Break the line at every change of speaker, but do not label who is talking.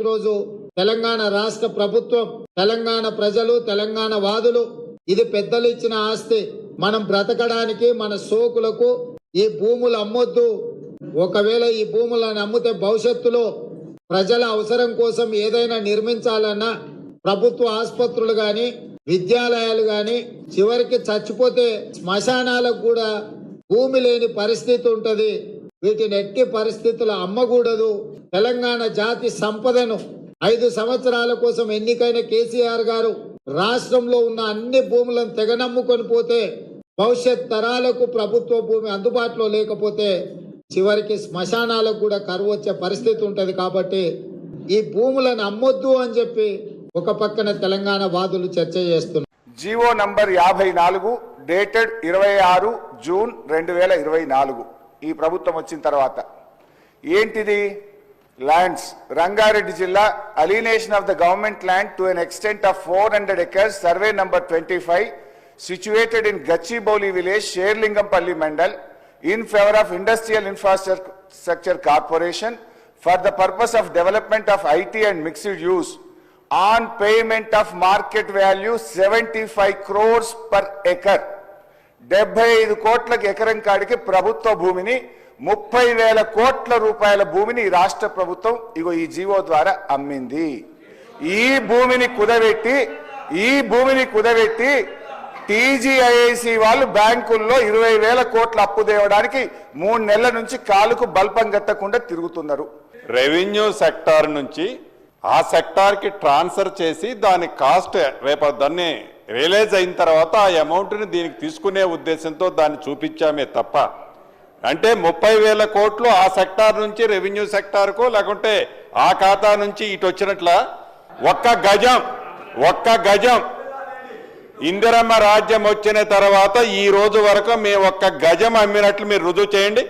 తారీఖు రోజు తెలంగాణ రాష్ట్ర ప్రభుత్వం తెలంగాణ ప్రజలు తెలంగాణ వాదులు ఇది పెద్దలు ఇచ్చిన ఆస్తి. మనం బ్రతకడానికి మన సోకులకు ఈ భూములు అమ్మొద్దు. ఒకవేళ ఈ భూములను అమ్మితే భవిష్యత్తులో ప్రజల అవసరం కోసం ఏదైనా నిర్మించాలన్నా ప్రభుత్వ ఆసుపత్రులు గాని విద్యాలయాలు గాని చివరికి చచ్చిపోతే శ్మశానాలకు కూడా భూమి లేని పరిస్థితి ఉంటది. వీటిని ఎట్టి పరిస్థితులు అమ్మకూడదు. తెలంగాణ జాతి సంపదను ఐదు సంవత్సరాల కోసం ఎన్నికైన కేసీఆర్ గారు రాష్ట్రంలో ఉన్న అన్ని భూములను తెగనమ్ముకొని పోతే భవిష్యత్ తరాలకు ప్రభుత్వ భూమి అందుబాటులో లేకపోతే చివరికి శ్మశానాలకు కూడా కరువు వచ్చే పరిస్థితి ఉంటుంది కాబట్టి ఈ భూములను అమ్మొద్దు అని చెప్పి ఒక పక్కన తెలంగాణ వాదులు చర్చ చేస్తున్నారు.
జీవో నంబర్ యాభై నాలుగు డేటెడ్ ఇరవై ఆరు జూన్ రెండు వేల ఇరవై నాలుగు. ఈ ప్రభుత్వం వచ్చిన తర్వాత. ఏంటిది? ల్యాండ్స్ రంగారెడ్డి జిల్లా alienation of the government land to an extent of four hundred acres survey number twenty five situated in Gachibowli village Serilingampally mandal in favour of industrial infrastructure corporation for the purpose of development of IT and mixed use on payment of market value seventy five crores per acre డెబ్బై ఐదు కోట్లకు ఎకరం కాడికి ప్రభుత్వ భూమిని ముప్పై వేల కోట్ల రూపాయల భూమిని రాష్ట్ర ప్రభుత్వం ఇగో ఈ జీవో ద్వారా అమ్మింది. ఈ భూమిని కుదబెట్టి ఈ భూమిని కుదబెట్టి టీజీఐఐసి వాళ్ళు బ్యాంకుల్లో ఇరవై వేల కోట్ల అప్పు తేవడానికి మూడు నెలల నుంచి కాలుకు బల్పం కట్టకుండా తిరుగుతున్నారు.
రెవెన్యూ సెక్టార్ నుంచి ఆ సెక్టార్కి ట్రాన్స్ఫర్ చేసి దాని కాస్ట్ రేపు దాన్ని రియలైజ్ అయిన తర్వాత ఆ అమౌంట్ని దీనికి తీసుకునే ఉద్దేశంతో దాన్ని చూపించామే తప్ప. అంటే ముప్పై వేల కోట్లు ఆ సెక్టార్ నుంచి రెవెన్యూ సెక్టార్కు లేకుంటే ఆ ఖాతా నుంచి ఇటు వచ్చినట్ల? ఒక్క గజం ఒక్క గజం. ఇందిరమ్మ రాజ్యం వచ్చిన తర్వాత ఈ రోజు వరకు మేము ఒక్క గజం అమ్మినట్లు మీరు రుజువు చేయండి.